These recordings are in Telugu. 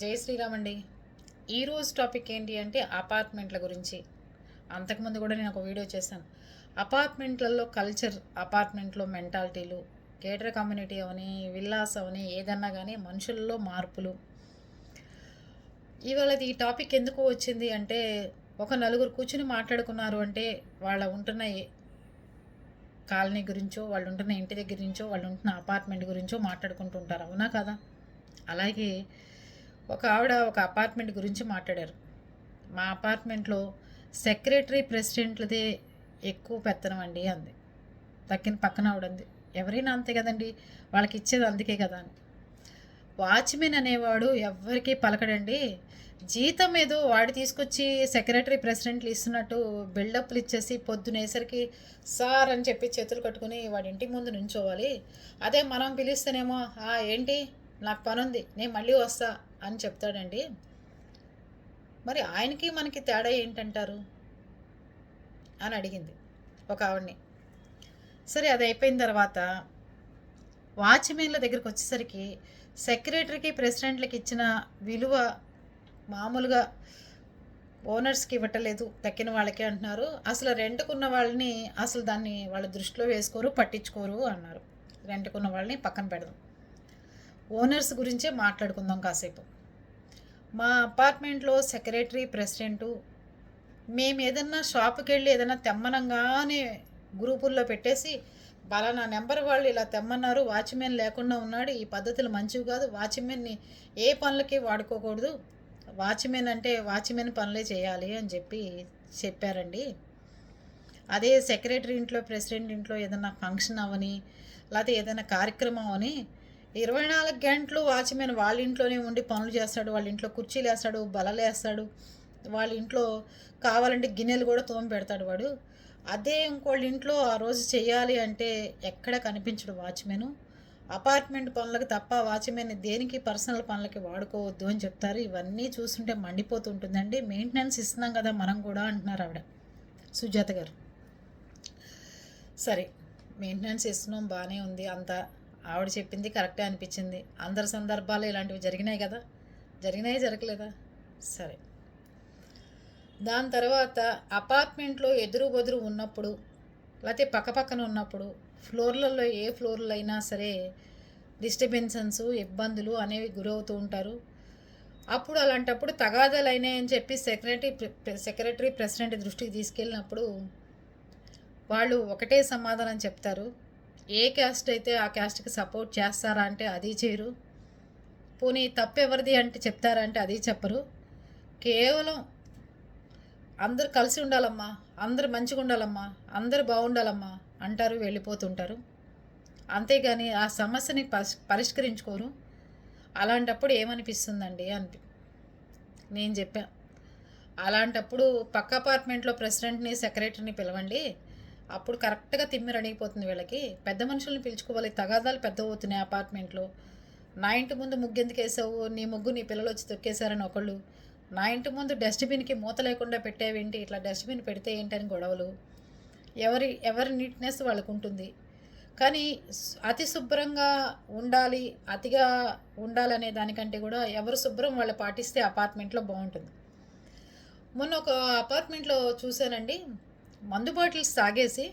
జై శ్రీరామ్ అండి. ఈరోజు టాపిక్ ఏంటి అంటే అపార్ట్మెంట్ల గురించి. అంతకుముందు కూడా నేను ఒక వీడియో చేశాను. అపార్ట్మెంట్లలో కల్చర్ అపార్ట్మెంట్లో మెంటాలిటీలు కేటర్ కమ్యూనిటీ అవని విల్లాస్ అవని ఏదన్నా కానీ మనుషుల్లో మార్పులు. ఇవాళ ఈ టాపిక్ ఎందుకు వచ్చింది అంటే ఒక నలుగురు కూర్చుని మాట్లాడుకున్నారు అంటే వాళ్ళ ఉంటున్న కాలనీ గురించో వాళ్ళు ఉంటున్న ఇంటి దగ్గర నుంచో వాళ్ళు ఉంటున్న అపార్ట్మెంట్ గురించో మాట్లాడుకుంటుంటారు అవునా కదా? అలాగే ఒక ఆవిడ ఒక అపార్ట్మెంట్ గురించి మాట్లాడారు. మా అపార్ట్మెంట్లో సెక్రటరీ ప్రెసిడెంట్లదే ఎక్కువ పెత్తనం అండి అంది. తక్కిన పక్కన ఆవిడంది ఎవరైనా అంతే కదండి వాళ్ళకి ఇచ్చేది అందుకే కదా అని. వాచ్మెన్ అనేవాడు ఎవ్వరికీ పలకడండి జీతం ఏదో వాడు తీసుకొచ్చి సెక్రటరీ ప్రెసిడెంట్లు ఇస్తున్నట్టు బిల్డప్లు ఇచ్చేసి పొద్దునేసరికి సార్ అని చెప్పి చేతులు కట్టుకుని వాడి ఇంటి ముందు నుంచోవాలి. అదే మనం పిలిస్తేనేమో ఏంటి? నాకు పనుంది నేను మళ్ళీ వస్తా. అని చెప్తాడండి. మరి ఆయనకి మనకి తేడా ఏంటంటారు? అని అడిగింది ఒక ఆవిడ్ని. సరే అది అయిపోయిన తర్వాత వాచ్మెన్ల దగ్గరికి వచ్చేసరికి సెక్రటరీకి ప్రెసిడెంట్లకి ఇచ్చిన విలువ మామూలుగా ఓనర్స్కి ఇవ్వటలేదు తక్కిన వాళ్ళకే అంటున్నారు. అసలు రెంట్కున్న వాళ్ళని అసలు దాన్ని వాళ్ళ దృష్టిలో వేసుకోరు పట్టించుకోరు అన్నారు. రెంట్కున్న వాళ్ళని పక్కన పెడదాం. ఓనర్స్ గురించే మాట్లాడుకుందాం కాసేపు. మా అపార్ట్మెంట్లో సెక్రటరీ ప్రెసిడెంటు మేము ఏదన్నా షాప్కి వెళ్ళి ఏదైనా తెమ్మనంగానే గ్రూపుల్లో పెట్టేసి బలానా నెంబర్ వాళ్ళు ఇలా తెమ్మన్నారు వాచ్మెన్ లేకుండా ఉన్నాడు ఈ పద్ధతులు మంచివి కాదు వాచ్మెన్ని ఏ పనులకి వాడుకోకూడదు వాచ్మెన్ అంటే వాచ్మెన్ పనులే చేయాలి అని చెప్పి చెప్పారండి. అదే సెక్రటరీ ఇంట్లో ప్రెసిడెంట్ ఇంట్లో ఏదైనా ఫంక్షన్ అవని లేకపోతే ఏదైనా కార్యక్రమం అని ఇరవై నాలుగు గంటలు వాచ్మెన్ వాళ్ళ ఇంట్లోనే ఉండి పనులు చేస్తాడు వాళ్ళ ఇంట్లో కుర్చీలు వేస్తాడు బలలు వేస్తాడు వాళ్ళ ఇంట్లో కావాలంటే గిన్నెలు కూడా తోమి పెడతాడు వాడు. అదే ఇంకోళ్ళ ఇంట్లో ఆ రోజు చేయాలి అంటే ఎక్కడ కనిపించడు వాచ్మెన్. అపార్ట్మెంట్ పనులకు తప్ప వాచ్మెన్ దేనికి పర్సనల్ పనులకి వాడుకోవద్దు అని చెప్తారు. ఇవన్నీ చూస్తుంటే మండిపోతుంటుందండి. మెయింటెనెన్స్ ఇస్తున్నాం కదా మనం కూడా అంటున్నారు ఆవిడ. సుజాత గారు. సరే మెయింటెనెన్స్ ఇస్తున్నాం బాగానే ఉంది అంతా. ఆవిడ చెప్పింది కరెక్టే అనిపించింది. అందరి సందర్భాలు ఇలాంటివి జరిగినాయి కదా? జరిగినాయి జరగలేదా? సరే. దాని తర్వాత అపార్ట్మెంట్లో ఎదురు బెదురు ఉన్నప్పుడు లేకపోతే పక్కపక్కన ఉన్నప్పుడు ఫ్లోర్లలో ఏ ఫ్లోర్లు అయినా సరే డిస్టర్బెన్సెన్స్ ఇబ్బందులు అనేవి గురవుతూ ఉంటారు. అప్పుడు అలాంటప్పుడు తగాదాలు అయినాయని చెప్పి సెక్రటరీ సెక్రటరీ ప్రెసిడెంట్ దృష్టికి తీసుకెళ్ళినప్పుడు వాళ్ళు ఒకటే సమాధానం చెప్తారు. ఏ క్యాస్ట్ అయితే ఆ క్యాస్ట్కి సపోర్ట్ చేస్తారా అంటే అది చేయరు. పోనీ తప్పు ఎవరిది అంటే చెప్తారా అంటే అది చెప్పరు. కేవలం అందరూ కలిసి ఉండాలమ్మా అందరూ మంచిగా ఉండాలమ్మా అందరు బాగుండాలమ్మా అంటారు వెళ్ళిపోతుంటారు. అంతేగాని ఆ సమస్యని పరిష్కరించుకోరు. అలాంటప్పుడు ఏమనిపిస్తుందండి అని నేను చెప్పాను అలాంటప్పుడు పక్క అపార్ట్మెంట్లో ప్రెసిడెంట్ని సెక్రటరీని పిలవండి. అప్పుడు కరెక్ట్గా తిమ్మిరి అడిగిపోతుంది వీళ్ళకి. పెద్ద మనుషుల్ని పిలుచుకోవాలి తగాదాలు పెద్ద అవుతున్నాయి అపార్ట్మెంట్లో. నా ఇంటి ముందు ముగ్గు ఎందుకు వేసావు? నీ ముగ్గు నీ పిల్లలు వచ్చి తొక్కేశారని ఒకళ్ళు. నా ఇంటి ముందు డస్ట్బిన్కి మూత లేకుండా పెట్టేవేంటి? ఇట్లా డస్ట్బిన్ పెడితే ఏంటని గొడవలు. ఎవరి ఎవరి నీట్నెస్ వాళ్ళకు ఉంటుంది కానీ అతి శుభ్రంగా ఉండాలి అతిగా ఉండాలనే దానికంటే కూడా ఎవరు శుభ్రం వాళ్ళు పాటిస్తే అపార్ట్మెంట్లో బాగుంటుంది. మొన్న ఒక అపార్ట్మెంట్లో చూశానండి. మందు బాటిల్స్ తాగేసి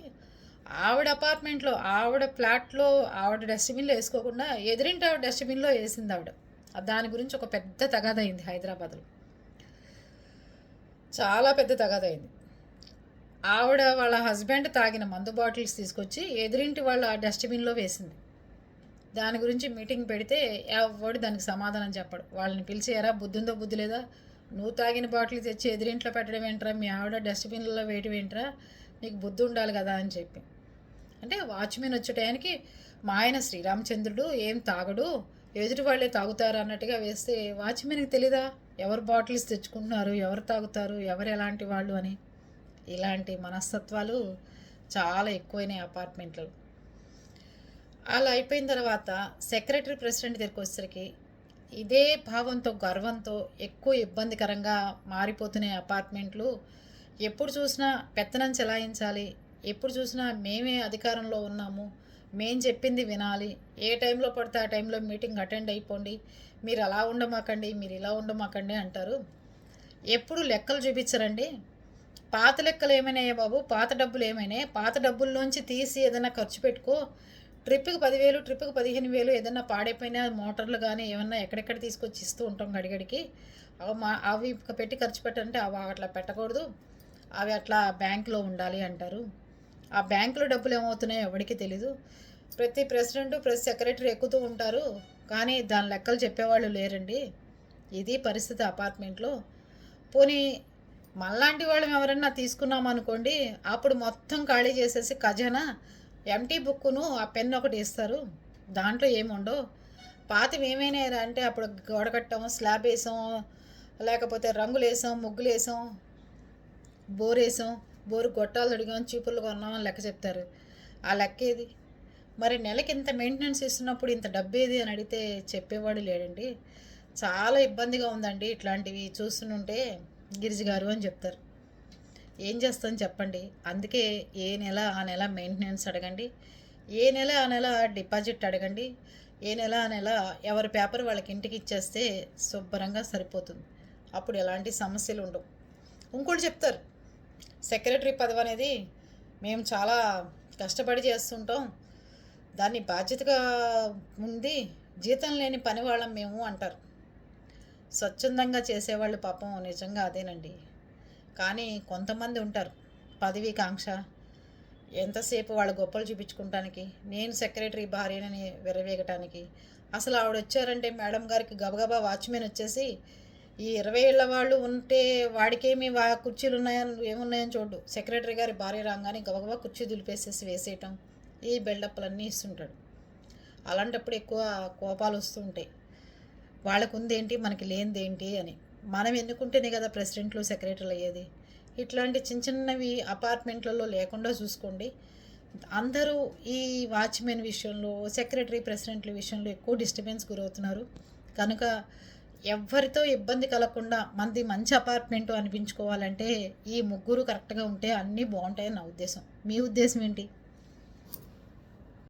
ఆవిడ అపార్ట్మెంట్లో ఆవిడ ఫ్లాట్లో ఆవిడ డస్ట్బిన్లో వేసుకోకుండా ఎదిరింటి ఆవిడ డస్ట్బిన్లో వేసింది ఆవిడ. దాని గురించి ఒక పెద్ద తగాద హైదరాబాద్లో. చాలా పెద్ద తగాద ఆవిడ వాళ్ళ హస్బెండ్ తాగిన మందు బాటిల్స్ తీసుకొచ్చి ఎదిరింటి వాళ్ళ డస్ట్బిన్లో వేసింది. దాని గురించి మీటింగ్ పెడితే ఎవడు దానికి సమాధానం చెప్పడు. వాళ్ళని పిలిచి ఎరా బుద్ధి ఉందో బుద్ధి లేదా? నువ్వు తాగిన బాటిల్ తెచ్చి ఎదురింట్లో పెట్టడం ఏంట్రా? మీ ఆవిడ డస్ట్బిన్లో వేయటం ఏంట్రా? నీకు బుద్ధి ఉండాలి కదా అని చెప్పి. అంటే వాచ్మెన్ వచ్చే టయానికి మా ఆయన శ్రీరామచంద్రుడు ఏం తాగడు ఎదుటి వాళ్ళే తాగుతారు అన్నట్టుగా వేస్తే వాచ్మెన్కి తెలీదా? ఎవరు బాటిల్స్ తెచ్చుకుంటున్నారు ఎవరు తాగుతారు ఎవరు ఎలాంటి వాళ్ళు అని. ఇలాంటి మనస్తత్వాలు చాలా ఎక్కువైనాయి అపార్ట్మెంట్లు అలా అయిపోయిన తర్వాత సెక్రటరీ ప్రెసిడెంట్ దగ్గరికి వచ్చేసరికి ఇదే భావంతో గర్వంతో ఎక్కువ ఇబ్బందికరంగా మారిపోతున్నాయి అపార్ట్మెంట్లు. ఎప్పుడు చూసినా పెత్తనం చెలాయించాలి. ఎప్పుడు చూసినా మేమే అధికారంలో ఉన్నాము. మేం చెప్పింది వినాలి. ఏ టైంలో పడితే ఆ టైంలో మీటింగ్ అటెండ్ అయిపోండి. మీరు అలా ఉండమాకండి మీరు ఇలా ఉండమాకండి అంటారు. ఎప్పుడు లెక్కలు చూపించరండి. పాత లెక్కలు ఏమైనాయా బాబు? పాత డబ్బులు ఏమైనాయి? పాత డబ్బుల్లోంచి తీసి ఏదైనా ఖర్చు పెట్టుకో. ట్రిప్కి పదివేలు ట్రిప్కి పదిహేను వేలు ఏదైనా పాడైపోయిన మోటార్లు కానీ ఏమన్నా ఎక్కడెక్కడ తీసుకొచ్చి ఇస్తూ ఉంటాం గడిగడికి అవి మా అవి పెట్టి ఖర్చు పెట్టంటే అవి అట్లా పెట్టకూడదు. అవి అట్లా బ్యాంకులో ఉండాలి అంటారు. ఆ బ్యాంకులో డబ్బులు ఏమవుతున్నాయో ఎవరికి తెలీదు. ప్రతి ప్రెసిడెంట్ ప్రతి సెక్రటరీ ఎక్కుతూ ఉంటారు. కానీ దాని లెక్కలు చెప్పేవాళ్ళు లేరండి. ఇది పరిస్థితి అపార్ట్మెంట్లో. పోనీ మళ్ళాంటి వాళ్ళం ఎవరన్నా తీసుకున్నాం అనుకోండి అప్పుడు మొత్తం ఖాళీ చేసేసి ఖజానా ఎంటీ బుక్కును ఆ పెన్ ఒకటి ఇస్తారు. దాంట్లో ఏముండవు పాతవి ఏమైనా అంటే అప్పుడు గోడ కట్టాం స్లాబ్ వేసాం లేకపోతే రంగులు వేసాం ముగ్గులు వేసాం బోర్ వేసాం బోరు గొట్టాలు అడిగాం చీపుర్లు కొన్నాం అని లెక్క చెప్తారు. ఆ లెక్క ఏది? మరి నెలకి ఇంత మెయింటెనెన్స్ ఇస్తున్నప్పుడు ఇంత డబ్బేది అని అడిగితే చెప్పేవాడు లేడండి. చాలా ఇబ్బందిగా ఉందండి ఇట్లాంటివి చూస్తుంటే గిరిజి గారు అని చెప్తారు. ఏం చేస్తాం చెప్పండి. అందుకే ఏ నెల ఆ నెల మెయింటెనెన్స్ అడగండి. ఏ నెల ఆ నెల డిపాజిట్ అడగండి. ఏ నెల ఆ నెల ఎవరి పేపర్ వాళ్ళకి ఇంటికి ఇచ్చేస్తే శుభ్రంగా సరిపోతుంది. అప్పుడు ఎలాంటి సమస్యలు ఉండవు. ఇంకోటి చెప్తారు. సెక్రటరీ పదవి అనేది మేము చాలా కష్టపడి చేస్తుంటాం. దాన్ని బాధ్యతగా ఉంది. జీతం లేని పని వాళ్ళం మేము అంటారు. స్వచ్ఛందంగా చేసేవాళ్ళు పాపం నిజంగా అదేనండి. కానీ కొంతమంది ఉంటారు. పదవి కాంక్ష. ఎంతసేపు వాళ్ళ గొప్పలు చూపించుకుంటానికి నేను సెక్రటరీ భార్యనని విరవేగటానికి అసలు ఆవిడ వచ్చారంటే మేడం గారికి గబగబా వాచ్మెన్ వచ్చేసి ఈ ఇరవై ఏళ్ళ వాళ్ళు ఉంటే వాడికేమి వా కుర్చీలు ఉన్నాయని ఏమున్నాయని చూడు సెక్రటరీ గారి భార్య రాగానే గబగబా కుర్చీ దులిపేసేసి వేసేయటం. ఈ బిల్డప్లన్నీ ఇస్తుంటాడు. అలాంటప్పుడు ఎక్కువ కోపాలు వస్తూ ఉంటాయి. వాళ్ళకు ఉందేంటి మనకి లేనిదేంటి? అని. మనం ఎన్నుకుంటేనే కదా ప్రెసిడెంట్లు సెక్రటరీలు అయ్యేది. ఇట్లాంటి చిన్న చిన్నవి అపార్ట్మెంట్లలో లేకుండా చూసుకోండి. అందరూ ఈ వాచ్మెన్ విషయంలో సెక్రటరీ ప్రెసిడెంట్ల విషయంలో ఎక్కువ డిస్టర్బెన్స్ గురవుతున్నారు. కనుక ఎవరితో ఇబ్బంది కలగకుండా మంది మంచి అపార్ట్మెంట్ అనిపించుకోవాలంటే ఈ ముగ్గురు కరెక్ట్గా ఉంటే అన్నీ బాగుంటాయని నా ఉద్దేశం. మీ ఉద్దేశం ఏంటి?